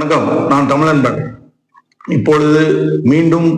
வணக்கம். நான் தமிழன்பன். இப்பொழுது மீண்டும்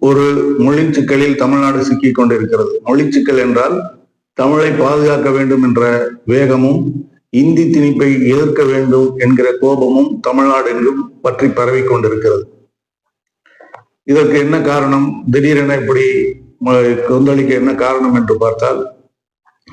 ஒரு மொழி சிக்கலில் தமிழ்நாடு சிக்கிக் கொண்டிருக்கிறது. மொழி சிக்கல் என்றால் தமிழை பாதுகாக்க வேண்டும் என்ற வேகமும் இந்தி திணிப்பை எதிர்க்க வேண்டும் என்கிற கோபமும் தமிழ்நாடு எங்கும் பற்றி பரவி கொண்டிருக்கிறது. இதற்கு என்ன காரணம்? திடீரென இப்படி கொந்தளிக்க என்ன காரணம் என்று பார்த்தால்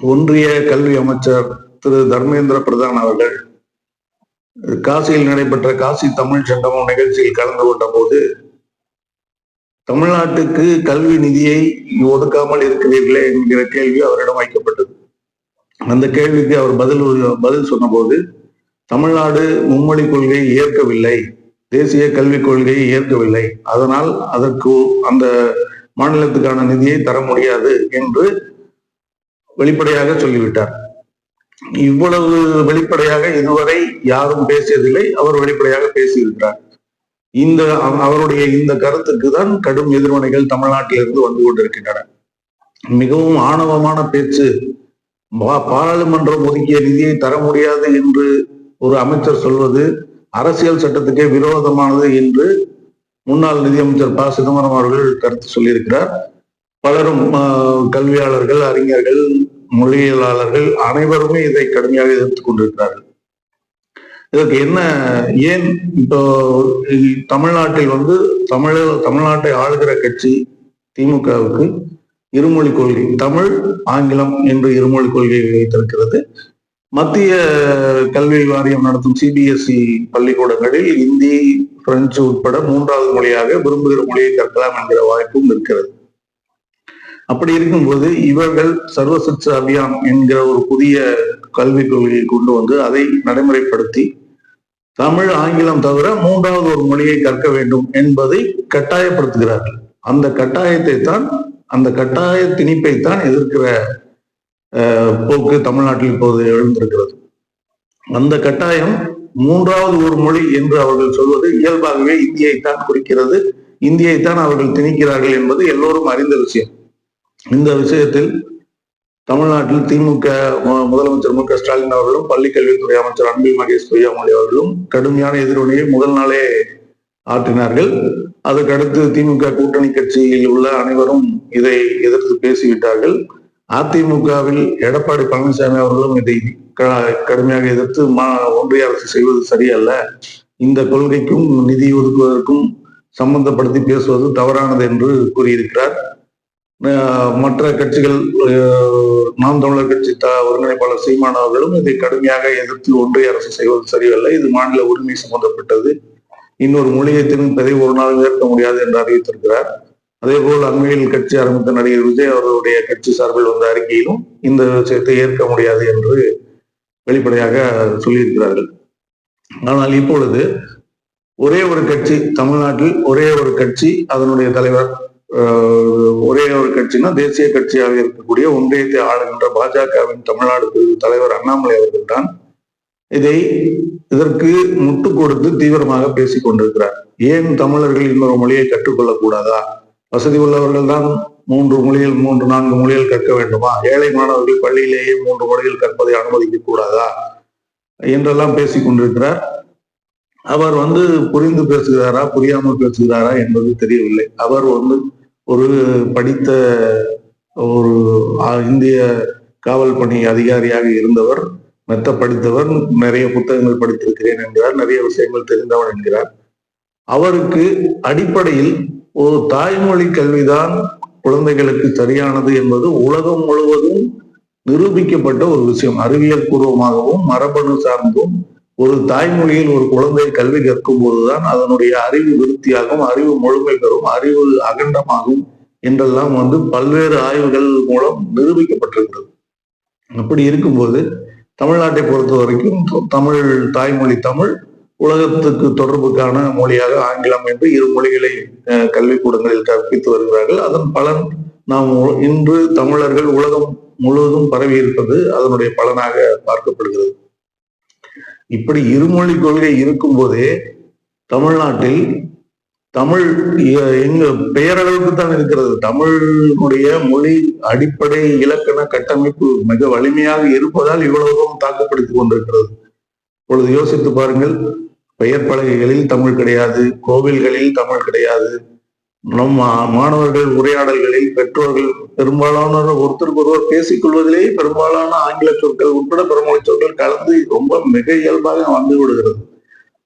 ஒன்றிய கல்வி அமைச்சர் திரு தர்மேந்திர பிரதான் அவர்கள் காசியில் நடைபெற்ற காசி தமிழ் சங்கமம் நிகழ்ச்சியில் கலந்து கொண்ட போது தமிழ்நாட்டுக்கு கல்வி நிதியை ஒதுக்காமல் இருக்கிறீர்களே என்கிற கேள்வி அவரிடம் வைக்கப்பட்டது. அந்த கேள்விக்கு அவர் பதில் பதில் சொன்னபோது தமிழ்நாடு மும்மொழி கொள்கையை ஏற்கவில்லை தேசிய கல்விக் கொள்கையை ஏற்கவில்லை அதனால் அதற்கு அந்த மாநிலத்துக்கான நிதியை தர முடியாது என்று வெளிப்படையாக சொல்லிவிட்டார். இவ்வளவு வெளிப்படையாக இதுவரை யாரும் பேசியதில்லை. அவர் வெளிப்படையாக பேசியிருக்கிறார். இந்த அவ- அவருடைய இந்த கருத்துக்கு தான் கடும் எதிர்வினைகள் தமிழ்நாட்டிலிருந்து வந்து கொண்டிருக்கின்றன. மிகவும் ஆணவமான பேச்சு. பா- பாராளுமன்றம் ஒதுக்கிய நிதியை தர முடியாது என்று ஒரு அமைச்சர் சொல்வது அரசியல் சட்டத்துக்கே விரோதமானது என்று முன்னாள் நிதியமைச்சர் ப. சிதம்பரம் அவர்கள் கருத்து சொல்லியிருக்கிறார். பலரும் கல்வியாளர்கள் அறிஞர்கள் மொழியியலாளர்கள் அனைவருமே இதை கடுமையாக எதிர்த்து கொண்டிருக்கிறார்கள். இதற்கு என்ன ஏன் இப்போ தமிழ்நாட்டில் வந்து தமிழ தமிழ்நாட்டை ஆளுகிற கட்சி திமுகவுக்கு இருமொழி கொள்கை தமிழ் ஆங்கிலம் என்று இருமொழி கொள்கையை வைத்திருக்கிறது. மத்திய கல்வி வாரியம் நடத்தும் சிபிஎஸ்இ பள்ளிக்கூடங்களில் இந்தி பிரெஞ்சு உட்பட மூன்றாவது மொழியாக விரும்புகிற மொழியை கற்கலாம் என்கிற வாய்ப்பும் இருக்கிறது. அப்படி இருக்கும்போது இவர்கள் சர்வ சிக்ஷா அபியான் என்கிற ஒரு புதிய கல்விக் கொள்கையை கொண்டு வந்து அதை நடைமுறைப்படுத்தி தமிழ் ஆங்கிலம் தவிர மூன்றாவது ஒரு மொழியை கற்க வேண்டும் என்பதை கட்டாயப்படுத்துகிறார்கள். அந்த கட்டாயத்தை தான் அந்த கட்டாய திணிப்பை தான் எதிர்க்கிற போக்கு தமிழ்நாட்டில் இப்போது எழுந்திருக்கிறது. அந்த கட்டாயம் மூன்றாவது ஒரு மொழி என்று அவர்கள் சொல்வது இயல்பாகவே இந்தியை தான் குறிக்கிறது. இந்தியைத்தான் அவர்கள் திணிக்கிறார்கள் என்பது எல்லோரும் அறிந்த விஷயம். இந்த விஷயத்தில் தமிழ்நாட்டில் திமுக முதலமைச்சர் மு க ஸ்டாலின் அவர்களும் பள்ளி கல்வித்துறை அமைச்சர் அன்பில் மகேஷ் பொய்யாமொழி அவர்களும் கடுமையான எதிர்வினையை முதல் நாளே ஆற்றினார்கள். அதற்கடுத்து திமுக கூட்டணி கட்சியில் உள்ள அனைவரும் இதை எதிர்த்து பேசிவிட்டார்கள். அதிமுகவில் எடப்பாடி பழனிசாமி அவர்களும் இதை க- கடுமையாக எதிர்த்து மா- ஒன்றிய அரசு செய்வது சரியல்ல. இந்த கொள்கைக்கும் நிதி ஒதுக்குவதற்கும் சம்பந்தப்படுத்தி பேசுவது தவறானது என்று கூறியிருக்கிறார். மற்ற கட்சிகள் நாம் தமிழர் கட்சி த ஒருங்கிணைப்பாளர் சீமான் அவர்களும் இதை கடுமையாக எதிர்த்து ஒன்றிய அரசு செய்வது சரியல்ல. இது மாநில உரிமை சம்பந்தப்பட்டது. இன்னொரு மொழியை திணிப்பதை ஒரு நாள் ஏற்க முடியாது என்று அறிவித்திருக்கிறார். அதே போல் அண்மையில் கட்சி ஆரம்பித்த நடிகர் விஜய் அவர்களுடைய கட்சி சார்பில் வந்த அறிக்கையிலும் இந்த விஷயத்தை ஏற்க முடியாது என்று வெளிப்படையாக சொல்லியிருக்கிறார்கள். ஆனால் இப்பொழுது ஒரே ஒரு கட்சி தமிழ்நாட்டில் ஒரே ஒரு கட்சி அதனுடைய தலைவர் ஒரே ஒரு கட்சினா தேசிய கட்சியாக இருக்கக்கூடிய ஒன்றியத்தை ஆளுகின்ற பாஜகவின் தமிழ்நாடு பிரிவு தலைவர் அண்ணாமலை அவர்கள் தான் இதை இதற்கு முட்டு கொடுத்து தீவிரமாக பேசிக் கொண்டிருக்கிறார். ஏன் தமிழர்கள் இன்னொரு மொழியை கற்றுக்கொள்ளக்கூடாதா வசதி உள்ளவர்கள் தான் மூன்று மொழியில் மூன்று நான்கு மொழிகள் கற்க வேண்டுமா? ஏழை மாணவர்கள் பள்ளியிலேயே மூன்று மொழிகள் கற்பதை அனுமதிக்க கூடாதா? என்றெல்லாம் பேசிக் கொண்டிருக்கிறார். அவர் வந்து புரிந்து பேசுகிறாரா புரியாமல் பேசுகிறாரா என்பது தெரியவில்லை. அவர் வந்து ஒரு படித்த ஒரு இந்திய காவல் பணி அதிகாரியாக இருந்தவர் மெத்த படித்தவர் நிறைய புத்தகங்கள் படித்திருக்கிறேன் என்கிறார் நிறைய விஷயங்கள் தெரிந்தவர் என்கிறார். அவருக்கு அடிப்படையில் ஒரு தாய்மொழி கல்விதான் குழந்தைகளுக்கு சரியானது என்பது உலகம் முழுவதும் நிரூபிக்கப்பட்ட ஒரு விஷயம். அறிவியல் பூர்வமாகவும் மரபணு சார்ந்தும் ஒரு தாய்மொழியில் ஒரு குழந்தை கல்வி கற்கும் போதுதான் அதனுடைய அறிவு விருத்தியாகும் அறிவு முழுமை பெறும் அறிவு அகண்டமாகும் என்றெல்லாம் வந்து பல்வேறு ஆய்வுகள் மூலம் நிரூபிக்கப்பட்டிருக்கிறது. அப்படி இருக்கும்போது தமிழ்நாட்டை பொறுத்த வரைக்கும் தமிழ் தாய்மொழி தமிழ் உலகத்துக்கு தொடர்புக்கான மொழியாக ஆங்கிலம் என்று இரு மொழிகளை கல்விக்கூடங்களில் கற்பித்து வருகிறார்கள். அதன் பலன் நாம் இன்று தமிழர்கள் உலகம் முழுவதும் பரவி இருப்பது அதனுடைய பலனாக பார்க்கப்படுகிறது. இப்படி இருமொழி கொள்கை இருக்கும்போதே தமிழ்நாட்டில் தமிழ் எங்க பெயரளவுக்கு தான் இருக்கிறது. தமிழுடைய மொழி அடிப்படை இலக்கண கட்டமைப்பு மிக வலிமையாக இருப்பதால் இவ்வளவு தூரம் தாக்கப்படுத்திக் கொண்டிருக்கிறது. இப்பொழுது யோசித்து பாருங்கள் பெயர் பலகைகளில் தமிழ் கிடையாது கோவில்களில் தமிழ் கிடையாது நம் மா- மாணவர்கள் உரையாடல்களில் பெற்றோர்கள் பெரும்பாலான ஒருத்தருக்கு ஒருவர் பேசிக்கொள்வதிலேயே பெரும்பாலான ஆங்கில சொற்கள் உட்பட பிறமொழி சொற்கள் கலந்து ரொம்ப மிக இயல்பாக வந்து விடுகிறது.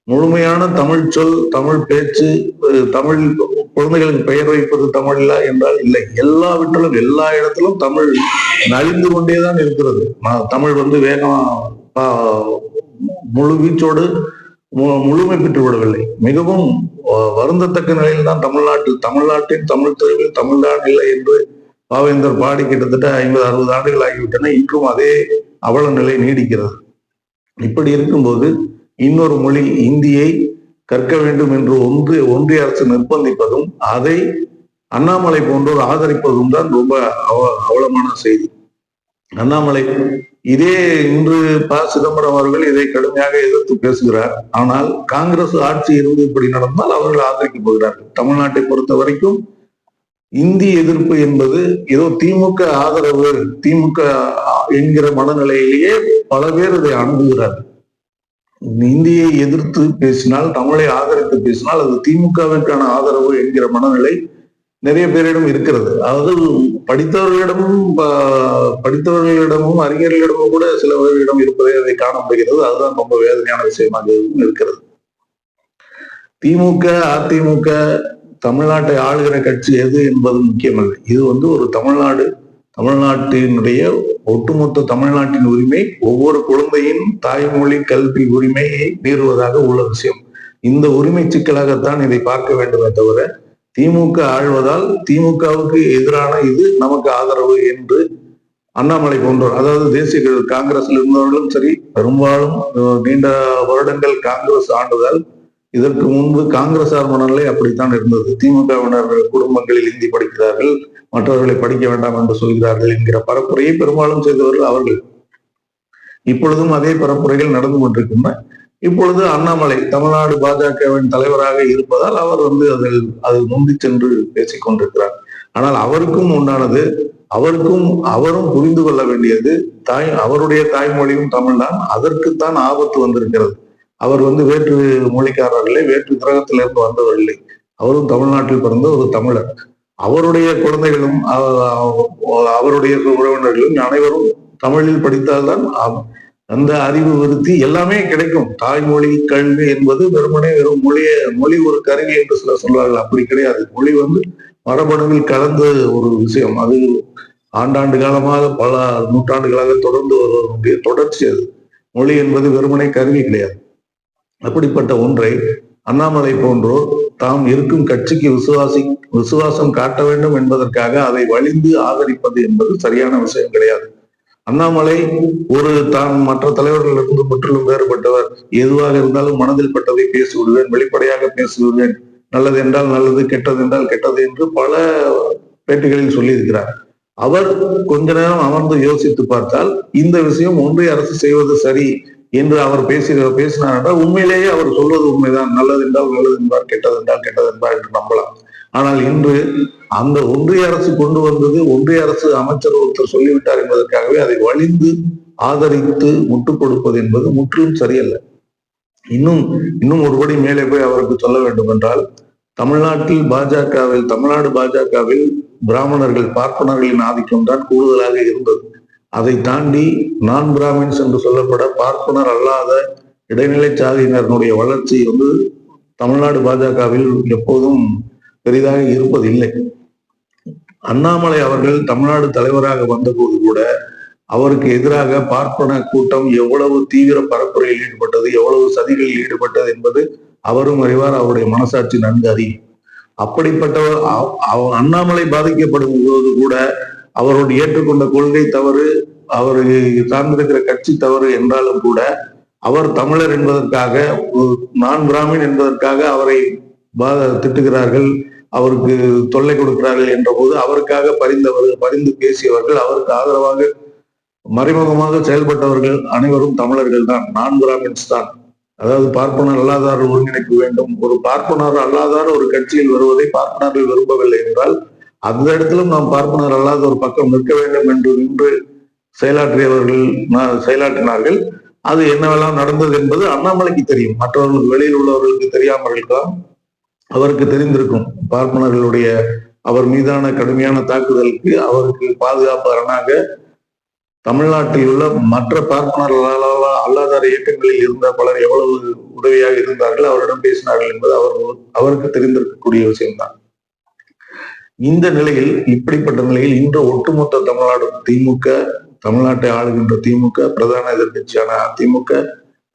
முழுமையான தமிழ் சொல் தமிழ் பேச்சு தமிழ் குழந்தைகளுக்கு பெயர் வைப்பது தமிழா என்றால் இல்லை. எல்லாவற்றிலும் எல்லா இடத்திலும் தமிழ் நலிந்து கொண்டேதான் இருக்கிறது. ம- தமிழ் வந்து வேகம் முழு வீச்சோடு மு- முழுமை பெற்று விடவில்லை மிகவும் வருந்தத்தக்க நிலையில் தான் தமிழ்நாட்டில் தமிழ்நாட்டின் தமிழ் தெருவில் தமிழ்தான் இல்லை என்று பாவேந்தர் பாடி கிட்டத்தட்ட ஐம்பது அறுபது ஆண்டுகள் ஆகிவிட்டன. இன்றும் அதே அவல நிலை நீடிக்கிறது. இப்படி இருக்கும்போது இன்னொரு மொழி இந்தியை கற்க வேண்டும் என்று ஒன்று ஒன்றிய அரசு நிர்பந்திப்பதும் அதை அண்ணாமலை போன்றோர் ஆதரிப்பதும் தான் ரொம்ப அவ அவலமான செய்தி. அண்ணாமலை இதே இன்று ப. சிதம்பரம் அவர்கள் இதை கடுமையாக எதிர்த்து பேசுகிறார். ஆனால் காங்கிரஸ் ஆட்சி இருந்து இப்படி நடந்தால் அவர்கள் ஆதரிக்கப் போகிறார்கள். தமிழ்நாட்டை பொறுத்த வரைக்கும் இந்தி எதிர்ப்பு என்பது ஏதோ திமுக ஆதரவு திமுக என்கிற மனநிலையிலேயே பல பேர் இதை அணுகுகிறார்கள். இந்தியை எதிர்த்து பேசினால் தமிழை ஆதரித்து பேசினால் அது திமுகவிற்கான ஆதரவு என்கிற மனநிலை நிறைய பேரிடம் இருக்கிறது. அதாவது படித்தவர்களிடமும் ப- படித்தவர்களிடமும் அறிஞர்களிடமும் கூட சிலவர்களிடம் இருப்பதை அதை காண முடிகிறது அதுதான் ரொம்ப வேதனையான விஷயமாக இருக்கிறது. திமுக அதிமுக தமிழ்நாட்டை ஆளுகிற கட்சி எது என்பது முக்கியமல்ல. இது வந்து ஒரு தமிழ்நாடு தமிழ்நாட்டினுடைய ஒட்டுமொத்த தமிழ்நாட்டின் உரிமை ஒவ்வொரு குழந்தையின் தாய்மொழி கல்வி உரிமையை மீறுவதாக உள்ள விஷயம். இந்த உரிமை சிக்கலாகத்தான் இதை பார்க்க வேண்டுமே தவிர திமுக ஆழ்வதால் திமுகவுக்கு எதிரான இது நமக்கு ஆதரவு என்று அண்ணாமலை போன்றோர் அதாவது தேசிய காங்கிரஸில் இருந்தவர்களும் சரி பெரும்பாலும் நீண்ட வருடங்கள் காங்கிரஸ் ஆண்டுதால் இதற்கு முன்பு காங்கிரசார் மனநிலை அப்படித்தான் இருந்தது. திமுகவினர் குடும்பங்களில் இந்தி படிக்கிறார்கள் மற்றவர்களை படிக்க வேண்டாம் என்று சொல்கிறார்கள் என்கிற பரப்புரையை பெரும்பாலும் செய்தவர்கள் அவர்கள். இப்பொழுதும் அதே பரப்புரைகள் நடந்து கொண்டிருக்கின்றன. இப்பொழுது அண்ணாமலை தமிழ்நாடு பாஜகவின் தலைவராக இருப்பதால் அவர் வந்து அதில் அது முந்தி சென்று பேசிக் கொண்டிருக்கிறார். ஆனால் அவருக்கும் உண்டானது அவருக்கும் அவரும் புரிந்து கொள்ள வேண்டியது தாய் அவருடைய தாய்மொழியும் தமிழ்தான் அதற்குத்தான் ஆபத்து வந்திருக்கிறது. அவர் வந்து வேற்று மொழிக்காரர்களே வேற்று கிரகத்திலிருந்து வந்தவர் இல்லை. அவரும் தமிழ்நாட்டில் பிறந்த ஒரு தமிழர். அவருடைய குழந்தைகளும் அவருடைய உறவினர்களும் அனைவரும் தமிழில் படித்தால்தான் அந்த அறிவு விருத்தி எல்லாமே கிடைக்கும். தாய்மொழி கல்வி என்பது வெறுமனே வெறும் மொழிய மொழி ஒரு கருவி என்று சிலர் சொல்வார்கள். அப்படி கிடையாது. மொழி வந்து மரபணுவில் கலந்த ஒரு விஷயம். அது ஆண்டாண்டு காலமாக பல நூற்றாண்டுகளாக தொடர்ந்து வருவதனுடைய தொடர்ச்சி அது. மொழி என்பது வெறுமனே கருவி கிடையாது. அப்படிப்பட்ட ஒன்றை அண்ணாமலை போன்றோர் தாம் இருக்கும் கட்சிக்கு விசுவாசி விசுவாசம் காட்ட வேண்டும் என்பதற்காக அதை வலிந்து ஆதரிப்பது என்பது சரியான விஷயம் கிடையாது. அண்ணாமலை ஒரு தான் மற்ற தலைவர்களிலிருந்து முற்றிலும் வேறுபட்டவர். எதுவாக இருந்தாலும் மனதில் பட்டதை பேசி விடுவேன் வெளிப்படையாக பேசி விடுவேன் நல்லது என்றால் நல்லது கெட்டது என்றால் கெட்டது என்று பல பேட்டிகளில் சொல்லியிருக்கிறார். அவர் கொஞ்ச நேரம் அமர்ந்து யோசித்து பார்த்தால் இந்த விஷயம் ஒன்றிய அரசு செய்வது சரி என்று அவர் பேசி பேசினார் என்றால் உண்மையிலேயே அவர் சொல்வது உண்மைதான். நல்லது என்றால் நல்லது என்பார் கெட்டது என்றால் கெட்டது என்பார் என்று நம்பலாம். ஆனால் இன்று அந்த ஒன்றிய அரசு கொண்டு வந்தது ஒன்றிய அரசு அமைச்சர் ஒருத்தர் சொல்லிவிட்டார் என்பதற்காகவே அதை வலிந்து ஆதரித்து முட்டுக் கொடுப்பது என்பது முற்றிலும் சரியல்ல. இன்னும் இன்னும் ஒருபடி மேலே போய் அவருக்கு சொல்ல வேண்டும் என்றால் தமிழ்நாட்டில் பாஜகவில் தமிழ்நாடு பாஜகவில் பிராமணர்கள் பார்ப்பனர்களின் ஆதிக்கம் தான் கூடுதலாக இருந்தது. அதை தாண்டி நான் பிராமின்ஸ் என்று சொல்லப்பட பார்ப்பனர் அல்லாத இடைநிலை சாதியினருடைய வளர்ச்சி வந்து தமிழ்நாடு பாஜகவில் எப்போதும் பெரிதாக இருப்பதில்லை. அண்ணாமலை அவர்கள் தமிழ்நாடு தலைவராக வந்தபோது கூட அவருக்கு எதிராக பார்ப்பன கூட்டம் எவ்வளவு தீவிர பரப்புரையில் ஈடுபட்டது எவ்வளவு சதிகளில் ஈடுபட்டது என்பது அவரும் அறிவார் அவருடைய மனசாட்சி நன்கு அறியும். அப்படிப்பட்டவர் அவ- அண்ணாமலை பாதிக்கப்படும் போது கூட அவருடைய ஏற்றுக்கொண்ட கொள்கை தவறு அவர் சார்ந்திருக்கிற கட்சி தவறு என்றாலும் கூட அவர் தமிழர் என்பதற்காக நான் பிராமின் என்பதற்காக அவரை திட்டுகிறார்கள் அவருக்கு தொல்லை கொடுக்கிறார்கள் என்ற போது அவருக்காக பரிந்தவர்கள் பரிந்து பேசியவர்கள் அவருக்கு ஆதரவாக மறைமுகமாக செயல்பட்டவர்கள் அனைவரும் தமிழர்கள் தான் நான் பிராமின்ஸ் தான். அதாவது பார்ப்பனர் அல்லாதார் ஒருங்கிணைக்க வேண்டும். ஒரு பார்ப்பனர் அல்லாதார் ஒரு கட்சியில் வருவதை பார்ப்பனர்கள் விரும்பவில்லை என்றால் அந்த இடத்திலும் நாம் பார்ப்பனர் அல்லாத ஒரு பக்கம் நிற்க வேண்டும் என்று நின்று செயலாற்றியவர்கள் செயலாற்றினார்கள். அது என்னவெல்லாம் நடந்தது என்பது அண்ணாமலைக்கு தெரியும். மற்றவர்களுக்கு வெளியில் உள்ளவர்களுக்கு தெரியாமல் இருக்கலாம் அவருக்கு தெரிந்திருக்கும். பார்ப்பனர்களுடைய அவர் மீதான கடுமையான தாக்குதலுக்கு அவருக்கு பாதுகாப்பு அரணாக தமிழ்நாட்டில் உள்ள மற்ற பார்ப்பனர்களால் அல்லாதார இயக்கங்களில் இருந்த பலர் எவ்வளவு உதவியாக இருந்தார்கள் அவரிடம் பேசினார்கள் என்பது அவர் அவருக்கு தெரிந்திருக்கக்கூடிய விஷயம்தான். இந்த நிலையில் இப்படிப்பட்ட நிலையில் இன்று ஒட்டுமொத்த தமிழ்நாடு திமுக தமிழ்நாட்டை ஆளுகின்ற திமுக பிரதான எதிர்கட்சியான அதிமுக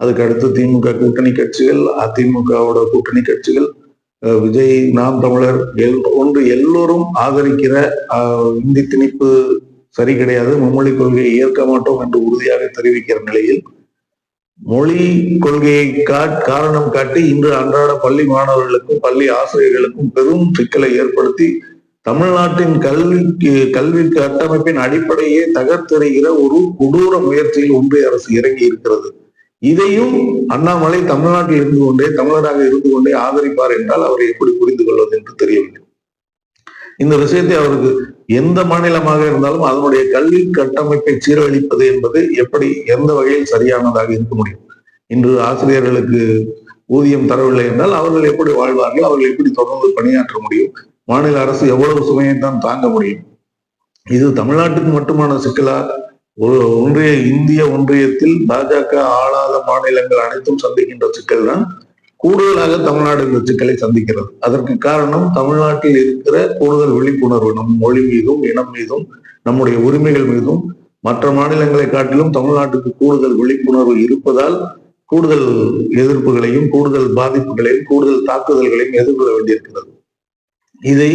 அதுக்கு அடுத்து திமுக கூட்டணி கட்சிகள் அதிமுகவோட கூட்டணி கட்சிகள் விஜய் நாம் தமிழர் எல் ஒன்று எல்லோரும் ஆதரிக்கிற இந்தி திணிப்பு சரி கிடையாது. மும்மொழி கொள்கையை ஏற்க மாட்டோம் என்று உறுதியாக தெரிவிக்கிற நிலையில் மொழி கொள்கையை காரணம் காட்டி இன்று அன்றாட பள்ளி மாணவர்களுக்கும் பள்ளி ஆசிரியர்களுக்கும் பெரும் சிக்கலை ஏற்படுத்தி தமிழ்நாட்டின் கல்விக்கு கல்வி கட்டமைப்பின் அடிப்படையே தகர்த்தெறிகிற ஒரு கொடூர முயற்சியில் ஒன்றிய அரசு இறங்கி இருக்கிறது. இதையும் அண்ணாமலை தமிழ்நாட்டில் இருந்து கொண்டே தமிழராக இருந்து கொண்டே ஆதரிப்பார் என்றால் அவரை எப்படி புரிந்து கொள்வது என்று தெரியவில்லை. இந்த விஷயத்தை அவருக்கு எந்த மாநிலமாக இருந்தாலும் அதனுடைய கல்வி கட்டமைப்பை சீரழிப்பது என்பது எப்படி எந்த வகையில் சரியானதாக இருக்க முடியும்? இன்று ஆசிரியர்களுக்கு ஊதியம் தரவில்லை என்றால் அவர்கள் எப்படி வாழ்வார்கள்? அவர்கள் எப்படி தொடர்ந்து பணியாற்ற முடியும்? மாநில அரசு எவ்வளவு சுமையை தான் தாங்க முடியும்? இது தமிழ்நாட்டுக்கு மட்டுமான சிக்கலா? ஒன்றிய இந்திய ஒன்றியத்தில் பாஜக ஆளாத மாநிலங்கள் அனைத்தும் சந்திக்கின்ற சிக்கல் தான் கூடுதலாக தமிழ்நாடு இந்த சிக்கலை சந்திக்கிறது. அதற்கு காரணம் தமிழ்நாட்டில் இருக்கிற கூடுதல் விழிப்புணர்வு நம் மொழி மீதும் இனம் மீதும் நம்முடைய உரிமைகள் மீதும். மற்ற மாநிலங்களை காட்டிலும் தமிழ்நாட்டுக்கு கூடுதல் விழிப்புணர்வு இருப்பதால் கூடுதல் எதிர்ப்புகளையும் கூடுதல் பாதிப்புகளையும் கூடுதல் தாக்குதல்களையும் எதிர்கொள்ள வேண்டியிருக்கிறது. இதை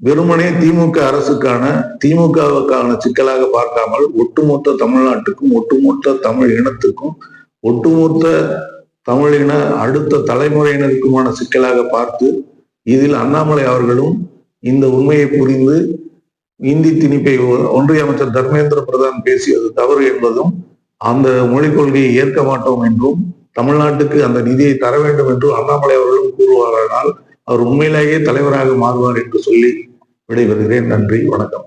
வெறுமனே திமுக அரசுக்கான திமுகவுக்கான சிக்கலாக பார்க்காமல் ஒட்டுமொத்த தமிழ்நாட்டுக்கும் ஒட்டுமொத்த தமிழ் இனத்துக்கும் ஒட்டுமொத்த தமிழின அடுத்த தலைமுறையினருக்குமான சிக்கலாக பார்த்து இதில் அண்ணாமலை அவர்களும் இந்த உண்மையை புரிந்து இந்தி திணிப்பை ஒன்றிய அமைச்சர் தர்மேந்திர பிரதான் பேசியது தவறு என்பதும் அந்த மொழிக் கொள்கையை ஏற்க மாட்டோம் என்றும் தமிழ்நாட்டுக்கு அந்த நிதியை தர வேண்டும் என்றும் அண்ணாமலை அவர்களும் கூறுவாரானால் அவர் உண்மையிலேயே தலைவராக மாறுவார் என்று சொல்லி விடைபெறுகிறேன். நன்றி வணக்கம்.